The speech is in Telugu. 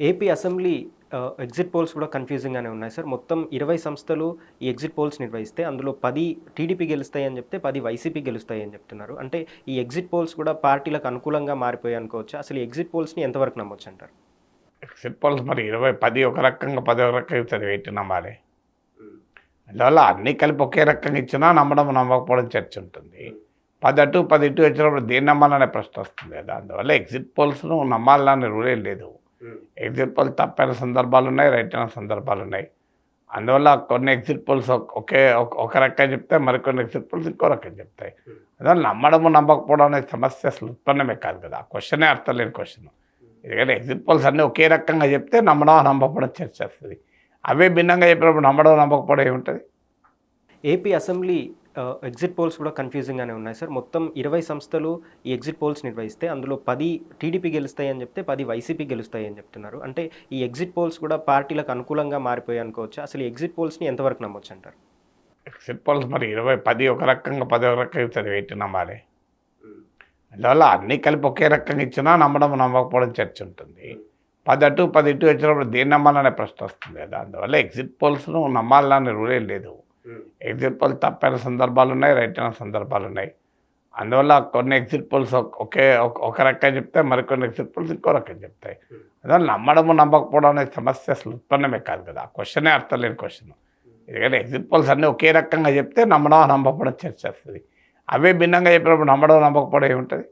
ఏపీ అసెంబ్లీ ఎగ్జిట్ పోల్స్ కూడా కన్‌ఫ్యూజింగ్‌గానే ఉన్నాయి సార్. మొత్తం 20 సంస్థలు ఈ ఎగ్జిట్ పోల్స్ నిర్వహిస్తే అందులో పది టీడీపీ గెలుస్తాయని చెప్తే పది వైసీపీ గెలుస్తాయని చెప్తున్నారు. అంటే ఈ ఎగ్జిట్ పోల్స్ కూడా పార్టీలకు అనుకూలంగా మారిపోయాయి అనుకోవచ్చు అసలు ఈ ఎగ్జిట్ పోల్స్‌ని ఎంతవరకు నమ్మొచ్చు అంటారు ఎగ్జిట్ పోల్స్ మరి ఇరవై పది ఒక రకంగా పది ఒక రకంగా ఇస్తారు ఏంటి నమ్మాలి? అందువల్ల అన్నీ కలిపి ఒకే రకంగా ఇచ్చినా నమ్మడం నమ్మకపోవడం చర్చ ఉంటుంది. పది అటు పది ఇటు వచ్చినప్పుడు దేన్ని నమ్మాలనే ప్రశ్న వస్తుంది కదా! అందువల్ల ఎగ్జిట్ పోల్స్‌ను నమ్మాలనే రూల్ ఏం లేదు. ఎగ్జిట్ పోల్ తప్పైన సందర్భాలు ఉన్నాయి. రైట్ అయిన సందర్భాలు ఉన్నాయి. అందువల్ల కొన్ని ఎగ్జిట్ పోల్స్ ఒకే ఒక- ఒక రకంగా చెప్తే మరికొన్ని ఎగ్జిట్ పోల్స్ ఇంకో రకంగా చెప్తాయి. అందువల్ల నమ్మడము నమ్మకపోవడం అనే సమస్య అసలు ఉత్పన్నమే కాదు కదా! ఆ క్వశ్చనే అర్థం లేని క్వశ్చన్. ఎందుకంటే ఎగ్జిట్ పోల్స్ అన్నీ ఒకే రకంగా చెప్తే నమ్మడం నమ్మకపోవడం చర్చ వస్తుంది. అవే భిన్నంగా చెప్పినప్పుడు నమ్మడం నమ్మకపోవడం ఏముంటుంది? ఏపీ అసెంబ్లీ ఎగ్జిట్ పోల్స్ కూడా కన్‌ఫ్యూజింగ్‌గానే ఉన్నాయి సార్. మొత్తం 20 సంస్థలు ఈ ఎగ్జిట్ పోల్స్ నిర్వహిస్తే అందులో పది టీడీపీ గెలుస్తాయని చెప్తే పది వైసీపీ గెలుస్తాయని చెప్తున్నారు. అంటే ఈ ఎగ్జిట్ పోల్స్ కూడా పార్టీలకు అనుకూలంగా మారిపోయాయి అనుకోవచ్చు అసలు ఈ ఎగ్జిట్ పోల్స్‌ని ఎంతవరకు నమ్మొచ్చంటారు? ఎగ్జిట్ పోల్స్ మరి ఇరవై పది ఒక రకంగా పది ఒక రకంగా ఇస్తారు ఏంటి నమ్మాలి? అందువల్ల అన్నీ కలిపి ఒకే రకంగా ఇచ్చినా నమ్మడం నమ్మకపోవడం చర్చ ఉంటుంది. పది అటు పది ఇటు వచ్చినప్పుడు దేన్ని నమ్మాలనే ప్రశ్న వస్తుంది కదా! అందువల్ల ఎగ్జిట్ పోల్స్‌ను నమ్మాలనే రూల్ ఏం లేదు. ఎగ్జిట్ పోల్ తప్పైన సందర్భాలు ఉన్నాయి. రైట్ అయిన సందర్భాలు ఉన్నాయి. అందువల్ల కొన్ని ఎగ్జిట్ పోల్స్ ఒకే ఒక- ఒక రకంగా చెప్తే మరికొన్ని ఎగ్జిట్ పోల్స్ ఇంకో రకంగా చెప్తాయి. అందువల్ల నమ్మడము నమ్మకపోవడం అనే సమస్య అసలు ఉత్పన్నమే కాదు కదా! ఆ క్వశ్చనే అర్థం లేని క్వశ్చన్. ఎందుకంటే ఎగ్జిట్ పోల్స్ అన్నీ ఒకే రకంగా చెప్తే నమ్మడం నమ్మకపోవడం చర్చ వస్తుంది. అవే భిన్నంగా చెప్పినప్పుడు నమ్మడం నమ్మకపోవడం ఏముంటుంది?